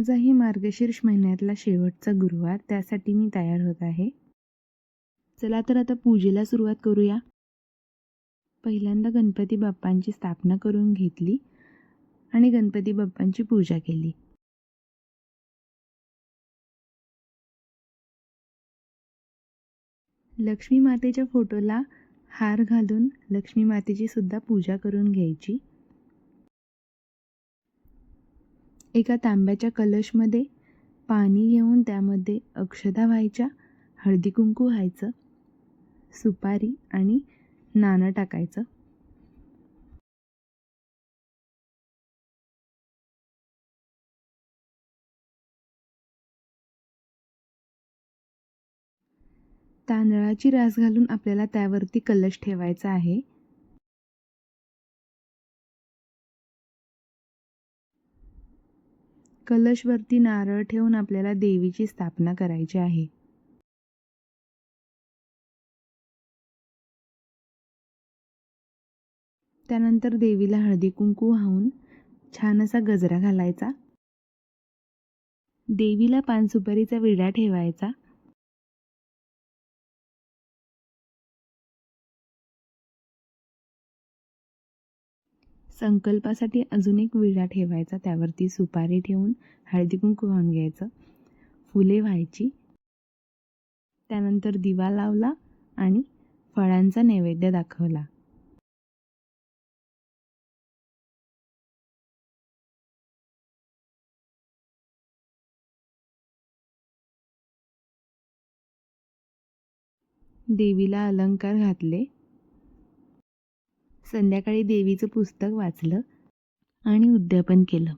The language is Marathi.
आजही मार्गशीर्ष महिन्यातला शेवटचा गुरुवार त्यासाठी मी तयार होत आहे. चला तर आता पूजेला सुरुवात करूया. पहिल्यांदा गणपती बाप्पांची स्थापना करून घेतली आणि गणपती बाप्पांची पूजा केली. लक्ष्मी मातेच्या फोटोला हार घालून लक्ष्मी मातेची सुद्धा पूजा करून घ्यायची. एका तांब्याच्या कलशमध्ये पाणी घेऊन त्यामध्ये अक्षदा व्हायच्या हळदी कुंकू व्हायचं सुपारी आणि नाणं टाकायचं. तांदळाची रास घालून आपल्याला त्यावरती कलश ठेवायचा आहे. कलशवरती नारळ ठेवून आपल्याला देवीची स्थापना करायची आहे. त्यानंतर देवीला हळदी कुंकू वाहून छान असा गजरा घालायचा. देवीला पानसुपारीचा विडा ठेवायचा. संकल्पासाठी अजून एक विडा ठेवायचा त्यावरती सुपारी ठेवून हळदी कुंकू वाहून घ्यायचं. फुले व्हायची. त्यानंतर दिवा लावला आणि फळांचा नैवेद्य दाखवला. देवीला अलंकार घातले. संध्याकाळी देवीचं पुस्तक वाचलं आणि उद्यापन केलं.